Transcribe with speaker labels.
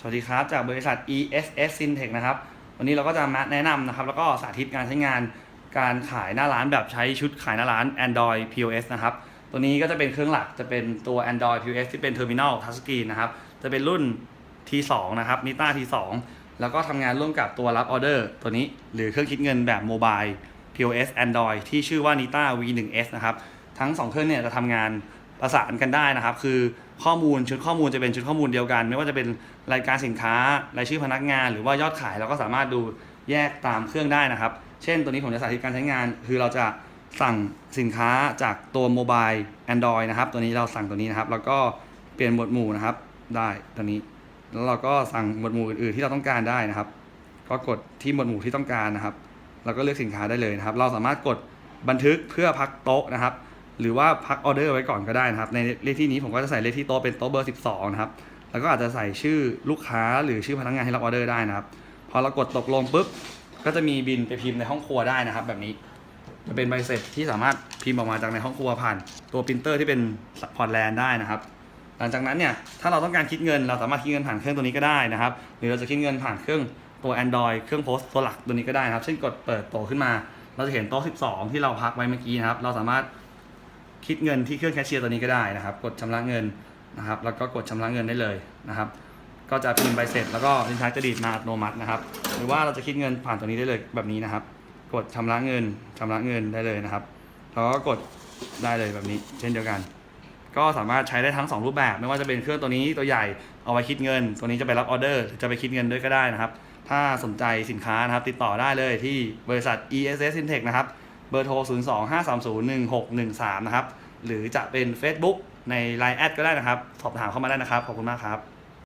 Speaker 1: สวัสดีครับ จากบริษัท ESS Syntech นะครับ วันนี้เราก็จะมาแนะนำนะครับ แล้วก็สาธิตการใช้งานการขายหน้าร้านแบบใช้ชุดขายหน้าร้าน Android POS นะครับ ตัวนี้ก็จะเป็นเครื่องหลักจะเป็นตัว Android POS ที่เป็น Terminal Touchscreen นะครับ จะเป็นรุ่น T2 นะครับ Nita T2 แล้วก็ทำงานร่วมกับตัวรับออเดอร์ตัวนี้ หรือเครื่องคิดเงินแบบโมบาย POS Android ที่ชื่อว่า Nita V1S นะครับ ทั้ง 2 เครื่องเนี่ยจะทำงาน ประสานกันได้นะครับ คือข้อมูลชุดข้อมูลจะเป็นชุดข้อมูลเดียวกัน ไม่ว่าจะเป็นรายการสินค้ารายชื่อพนักงาน หรือว่ายอดขายเราก็สามารถดูแยกตามเครื่องได้นะครับ เช่นตัวนี้ผมจะสาธิตการใช้งาน คือเราจะสั่งสินค้าจากตัวโมบาย Android นะครับ ตัวนี้เราสั่งตัวนี้นะครับ แล้วก็เปลี่ยนหมวดหมู่นะครับ ได้ตัวนี้ แล้วเราก็สั่งหมวดหมู่อื่นๆที่เราต้องการได้นะครับ ก็กดที่หมวดหมู่ที่ต้องการนะครับ แล้วก็เลือกสินค้าได้เลยนะครับ เราสามารถกดบันทึกเพื่อพักโต๊ะนะครับ หรือว่าพักออเดอร์ไว้ก่อนก็ได้นะครับ ในเลขที่นี้ผมก็จะใส่เลขที่โต๊ะเป็นโต๊ะเบอร์ 12 นะครับ แล้วก็อาจจะใส่ชื่อลูกค้าหรือชื่อพนักงานให้รับออเดอร์ได้นะครับ พอเรากดตกลงปุ๊บ ก็จะมีบินไปพิมพ์ในห้องครัวได้นะครับ แบบนี้ จะเป็นใบเสร็จที่สามารถพิมพ์ออกมาจากในห้องครัวผ่าน ตัวปรินเตอร์ที่เป็นพอร์ตแลนด์ได้นะครับ หลังจากนั้นเนี่ย ถ้าเราต้องการคิดเงิน เราสามารถคิดเงินผ่านเครื่องตัวนี้ก็ได้นะครับ หรือเราจะคิดเงินผ่านเครื่องตัว Android เครื่องโพสต์ตัวหลักตัวนี้ก็ได้นะครับ เช่นกดเปิดโตขึ้นมา เราจะเห็นโต๊ะ12 ที่เราพักไว้เมื่อกี้นะครับ เราสามารถ คิดเงินที่เครื่องแคชเชียร์ตัวนี้ก็ได้นะครับ กดชำระเงินนะครับ แล้วก็กดชำระเงินได้เลยนะครับ ก็จะพิมพ์ใบเสร็จ แล้วก็ลิ้นชักจะดีดมาอัตโนมัตินะครับ หรือว่าเราจะคิดเงินผ่านตัวนี้ได้เลยแบบนี้นะครับ กดชำระเงินชำระเงินได้เลยนะครับแล้วก็กดได้เลยแบบนี้ เช่นเดียวกัน ก็สามารถใช้ได้ทั้ง 2 รูปแบบ ไม่ว่าจะเป็นเครื่องตัวนี้ตัวใหญ่เอาไว้คิดเงิน ตัวนี้จะไปรับออเดอร์จะไปคิดเงินด้วยก็ได้นะครับ ถ้าสนใจสินค้านะครับติดต่อได้เลยที่บริษัท ESS Syntech นะครับ เบอร์โทร 025301613 นะครับ หรือจะเป็น Facebook ใน Line แอดก็ได้นะครับ สอบถามเข้ามาได้นะครับ ขอบคุณมากครับ